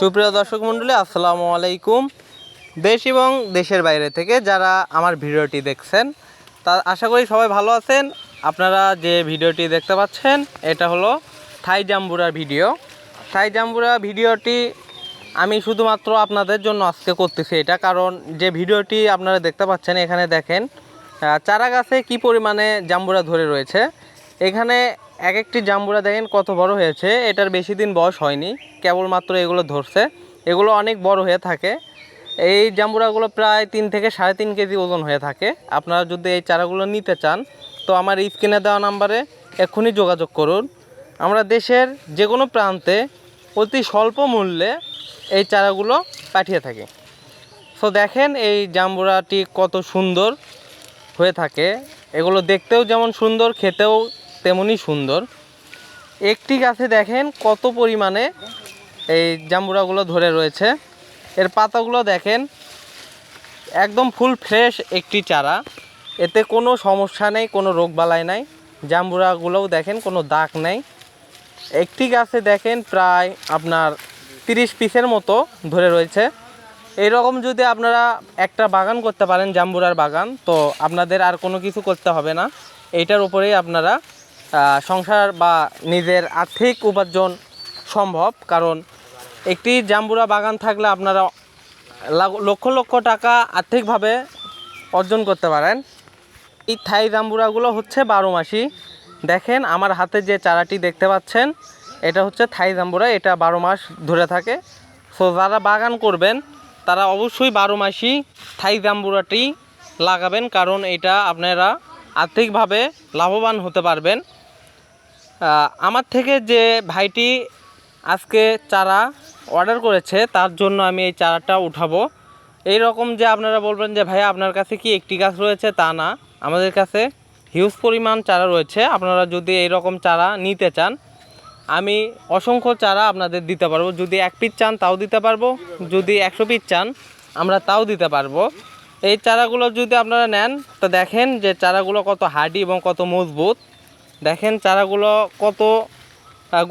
সুপ্রিয় দর্শক মণ্ডলী, আসসালামু আলাইকুম। দেশ এবং দেশের বাইরে থেকে যারা আমার ভিডিওটি দেখছেন, তা আশা করি সবাই ভালো আছেন। আপনারা যে ভিডিওটি দেখতে পাচ্ছেন, এটা হলো থাই জাম্বুরার ভিডিও। থাই জাম্বুরা ভিডিওটি আমি শুধুমাত্র আপনাদের জন্য আজকে করতেছি এটা, কারণ যে ভিডিওটি আপনারা দেখতে পাচ্ছেন, এখানে দেখেন চারা গাছে কী পরিমাণে জাম্বুরা ধরে রয়েছে। এখানে এক একটি জাম্বুরা দেখেন কত বড় হয়েছে। এটার বেশি দিন বয়স হয়নি, কেবলমাত্র এগুলো ধরছে। এগুলো অনেক বড় হয়ে থাকে। এই জাম্বুরাগুলো প্রায় তিন থেকে সাড়ে তিন কেজি ওজন হয়ে থাকে। আপনারা যদি এই চারাগুলো নিতে চান, তো আমার স্ক্রিনে দেওয়া নাম্বারে এক্ষুনি যোগাযোগ করুন। আমরা দেশের যে কোনো প্রান্তে অতি স্বল্প মূল্যে এই চারাগুলো পাঠিয়ে থাকি। তো দেখেন এই জাম্বুরাটি কত সুন্দর হয়ে থাকে। এগুলো দেখতেও যেমন সুন্দর, খেতেও তেমনই সুন্দর। একটি গাছে দেখেন কত পরিমাণে এই জাম্বুরাগুলো ধরে রয়েছে। এর পাতাগুলো দেখেন একদম ফুল ফ্রেশ একটি চারা। এতে কোনো সমস্যা নেই, কোনো রোগবালাই নাই। জাম্বুরাগুলোও দেখেন কোনো দাগ নেই। একটি গাছে দেখেন প্রায় আপনার তিরিশ পিসের মতো ধরে রয়েছে। এইরকম যদি আপনারা একটা বাগান করতে পারেন, জাম্বুরার বাগান, তো আপনাদের আর কোনো কিছু করতে হবে না। এইটার উপরেই আপনারা সংসার বা নিজের আর্থিক উপার্জন সম্ভব, কারণ একটি জাম্বুরা বাগান থাকলে আপনারা লক্ষ লক্ষ টাকা আর্থিকভাবে অর্জন করতে পারেন। এই থাই জাম্বুরাগুলো হচ্ছে বারো মাসি। দেখেন আমার হাতে যে চারাটি দেখতে পাচ্ছেন, এটা হচ্ছে থাই জাম্বুরা, এটা বারো মাস ধরে থাকে। সো যারা বাগান করবেন, তারা অবশ্যই বারো মাসি থাই জাম্বুরাটি লাগাবেন, কারণ এটা আপনারা আর্থিকভাবে লাভবান হতে পারবেন। আমার থেকে যে ভাইটি আজকে চারা অর্ডার করেছে, তার জন্য আমি এই চারাটা উঠাবো। এই রকম যে আপনারা বলবেন যে, ভাইয়া, আপনার কাছে কি একটি গাছ রয়েছে? তা না। আমাদের কাছে হিউজ পরিমাণ চারা রয়েছে। আপনারা যদি এই রকম চারা নিতে চান, আমি অসংখ্য চারা আপনাদের দিতে পারব। যদি এক পিস চান, তাও দিতে পারব। যদি একশো পিস চান, আমরা তাও দিতে পারব। এই চারাগুলো যদি আপনারা নেন, তো দেখেন যে চারাগুলো কত হার্ডি এবং কত মজবুত। দেখেন চারাগুলো কত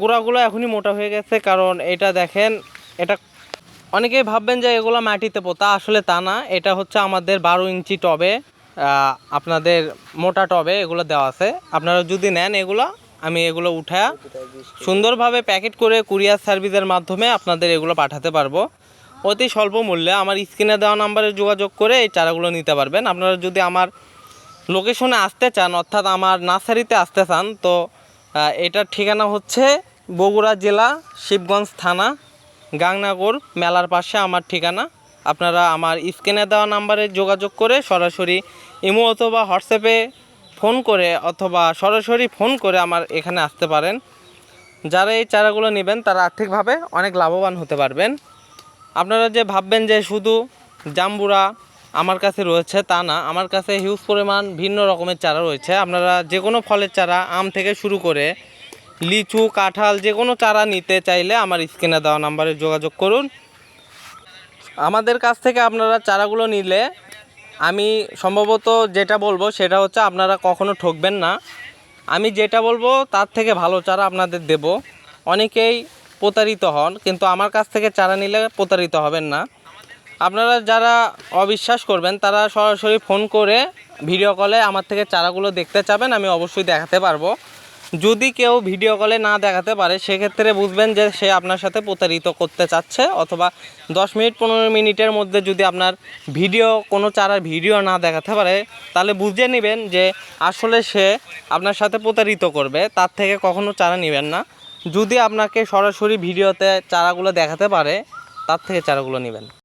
গোড়াগুলো এখনই মোটা হয়ে গেছে, কারণ এটা দেখেন, এটা অনেকেই ভাববেন যে এগুলো মাটিতে পোতা, আসলে তা না, এটা হচ্ছে আমাদের বারো ইঞ্চি টবে আপনাদের মোটা টবে এগুলো দেওয়া আছে। আপনারা যদি নেন এগুলো, আমি এগুলো উঠা সুন্দরভাবে প্যাকেট করে কুরিয়ার সার্ভিসের মাধ্যমে আপনাদের এগুলো পাঠাতে পারব। অতি স্বল্প মূল্যে, আমার স্ক্রিনে দেওয়া নাম্বারে যোগাযোগ করে এই চারাগুলো নিতে পারবেন। আপনারা যদি আমার লোকেশনে আসতে চান, অর্থাৎ আমার নার্সারিতে আসতে চান, তো এটার ঠিকানা হচ্ছে বগুড়া জেলা শিবগঞ্জ থানা, গাংনাগর, মেলার পাশে আমার ঠিকানা। আপনারা আমার স্ক্রিনে দেওয়া নাম্বারে যোগাযোগ করে সরাসরি ইমো অথবা হোয়াটসঅ্যাপে ফোন করে অথবা সরাসরি ফোন করে আমার এখানে আসতে পারেন। যারা এই চারাগুলো নেবেন, তারা আর্থিকভাবে অনেক লাভবান হতে পারবেন। আপনারা যে ভাববেন যে শুধু জাম্বুরা আমার কাছে রয়েছে তা না। আমার কাছে হিউজ পরিমাণ ভিন্ন রকমের চারা রয়েছে। আপনারা যে কোনো ফলের চারা, আম থেকে শুরু করে লিচু, কাঁঠাল যে কোনো চারা নিতে চাইলে আমার স্ক্রিনে দেওয়া নাম্বারে যোগাযোগ করুন। আমাদের কাছ থেকে আপনারা চারাগুলো নিলে আমি সম্ভবত যেটা বলব সেটা হচ্ছে আপনারা কখনো ঠকবেন না। আমি যেটা বলব তার থেকে ভালো চারা আপনাদের দেব। অনেকেই প্রতারিত হন, কিন্তু আমার কাছ থেকে চারা নিলে প্রতারিত হবেন না। আপনারা যারা অবিশ্বাস করবেন, তারা সরাসরি ফোন করে ভিডিও কলে আমার থেকে চারাগুলো দেখতে চাবেন, আমি অবশ্যই দেখাতে পারব। যদি কেউ ভিডিও কলে না দেখাতে পারে, সেক্ষেত্রে বুঝবেন যে সে আপনার সাথে প্রতারিত করতে চাচ্ছে, অথবা দশ মিনিট, পনেরো মিনিটের মধ্যে যদি আপনার ভিডিও কোনো চারার ভিডিও না দেখাতে পারে, তাহলে বুঝে নেবেন যে আসলে সে আপনার সাথে প্রতারিত করবে, তার থেকে কখনো চারা নেবেন না। যদি আপনাকে সরাসরি ভিডিওতে চারাগুলো দেখাতে পারে, তার থেকে চারাগুলো নেবেন।